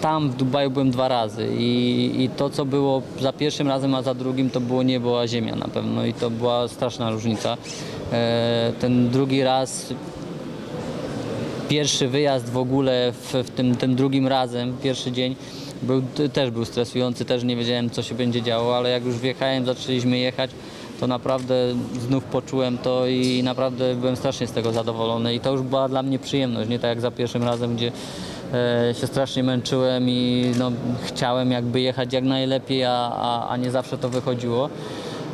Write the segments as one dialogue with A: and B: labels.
A: Tam w Dubaju byłem dwa razy i, i to co było za pierwszym razem, a za drugim to było niebo, a ziemia na pewno i to była straszna różnica. E, ten drugi raz, pierwszy wyjazd w ogóle w, w tym, tym drugim razem, pierwszy dzień był, też był stresujący, też nie wiedziałem co się będzie działo, ale jak już wjechałem, zaczęliśmy jechać, to naprawdę znów poczułem to i naprawdę byłem strasznie z tego zadowolony i to już była dla mnie przyjemność, nie tak jak za pierwszym razem, gdzie się strasznie męczyłem i no, chciałem jakby jechać jak najlepiej, a, a, a nie zawsze to wychodziło.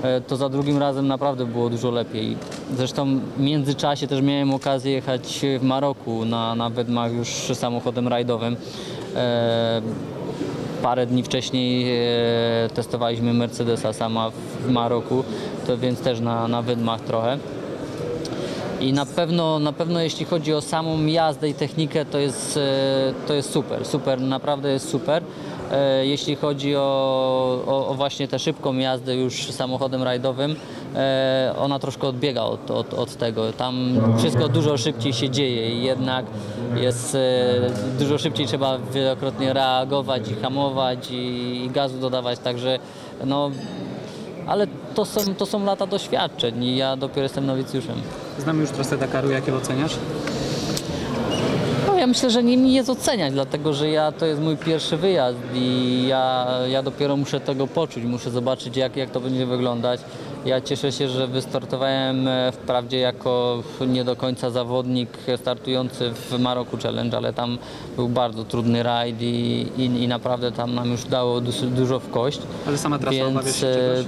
A: E, To za drugim razem naprawdę było dużo lepiej. Zresztą w międzyczasie też miałem okazję jechać w Maroku na, na Wedmach już samochodem rajdowym. E, parę dni wcześniej e, testowaliśmy Mercedesa sama w Maroku, to więc też na, na wydmach trochę. I na pewno, na pewno jeśli chodzi o samą jazdę i technikę, to jest, e, to jest super, super, naprawdę jest super. E, Jeśli chodzi o, o, o właśnie tę szybką jazdę już samochodem rajdowym, e, ona troszkę odbiega od, od, od tego. Tam wszystko dużo szybciej się dzieje i jednak jest dużo szybciej trzeba wielokrotnie reagować i hamować i, i gazu dodawać, także no ale to są, to są lata doświadczeń i ja dopiero jestem nowicjuszem.
B: Znamy już trasę Dakaru, jak ją oceniasz?
A: No, ja myślę, że nie mi jest oceniać, dlatego że ja to jest mój pierwszy wyjazd i ja, ja dopiero muszę tego poczuć, muszę zobaczyć jak, jak to będzie wyglądać. Ja cieszę się, że wystartowałem e, wprawdzie jako nie do końca zawodnik startujący w Maroku Challenge, ale tam był bardzo trudny rajd i, i, i naprawdę tam nam już dało dużo w kość.
B: Ale sama trasa
A: Więc,
B: obawiasz się
A: e,
B: czegoś?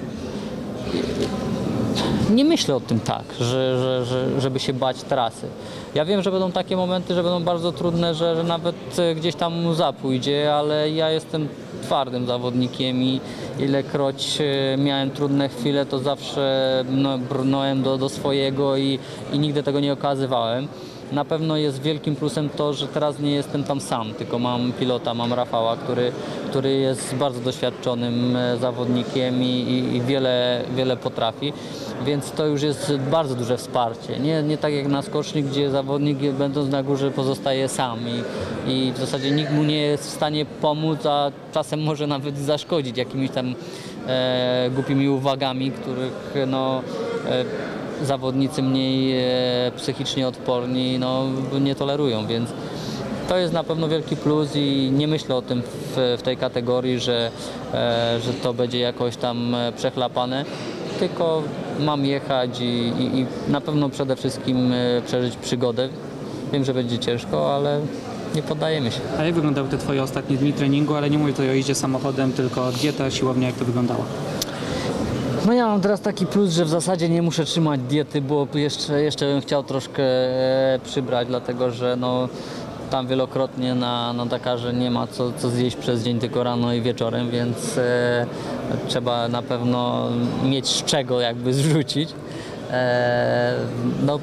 A: Nie myślę o tym tak, że, że, że, żeby się bać trasy. Ja wiem, że będą takie momenty, że będą bardzo trudne, że, że nawet e, gdzieś tam pójdzie, ale ja jestem twardym zawodnikiem i ilekroć e, miałem trudne chwile, to zawsze no, brnąłem do, do swojego i, i nigdy tego nie okazywałem. Na pewno jest wielkim plusem to, że teraz nie jestem tam sam, tylko mam pilota, mam Rafała, który, który jest bardzo doświadczonym e, zawodnikiem i, i, i wiele, wiele potrafi, więc to już jest bardzo duże wsparcie. Nie, nie tak jak na skoczni, gdzie zawodnik będąc na górze pozostaje sam i, i w zasadzie nikt mu nie jest w stanie pomóc, a czasem może nawet zaszkodzić jakimiś tam e, głupimi uwagami, których no, e, zawodnicy mniej e, psychicznie odporni no, nie tolerują, więc to jest na pewno wielki plus i nie myślę o tym w, w tej kategorii, że, e, że to będzie jakoś tam e, przechlapane, tylko mam jechać i, i, i na pewno przede wszystkim e, przeżyć przygodę. Wiem, że będzie ciężko, ale nie poddajemy się.
B: A jak wyglądały te twoje ostatnie dni treningu, ale nie mówię tutaj o jeździe samochodem, tylko dieta, siłownia, jak to wyglądało?
A: No ja mam teraz taki plus, że w zasadzie nie muszę trzymać diety, bo jeszcze, jeszcze bym chciał troszkę przybrać, dlatego że no, tam wielokrotnie na, na Dakarze nie ma co, co zjeść przez dzień, tylko rano i wieczorem, więc e, trzeba na pewno mieć z czego jakby zrzucić. E, no,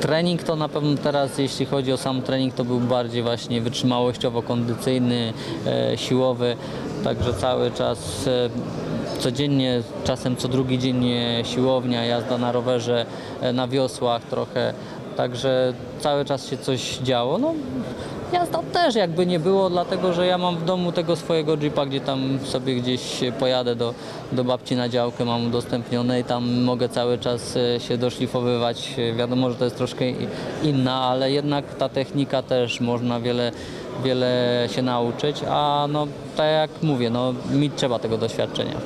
A: Trening to na pewno teraz, jeśli chodzi o sam trening, to był bardziej właśnie wytrzymałościowo-kondycyjny, e, siłowy, także cały czas e, codziennie, czasem co drugi dzień e, siłownia, jazda na rowerze, e, na wiosłach trochę, także cały czas się coś działo. No, jazda też jakby nie było, dlatego że ja mam w domu tego swojego jeepa, gdzie tam sobie gdzieś pojadę do, do babci na działkę, mam udostępnione i tam mogę cały czas e, się doszlifowywać. E, Wiadomo, że to jest troszkę inna, ale jednak ta technika też można wiele, wiele się nauczyć, a no tak jak mówię, no mi trzeba tego doświadczenia.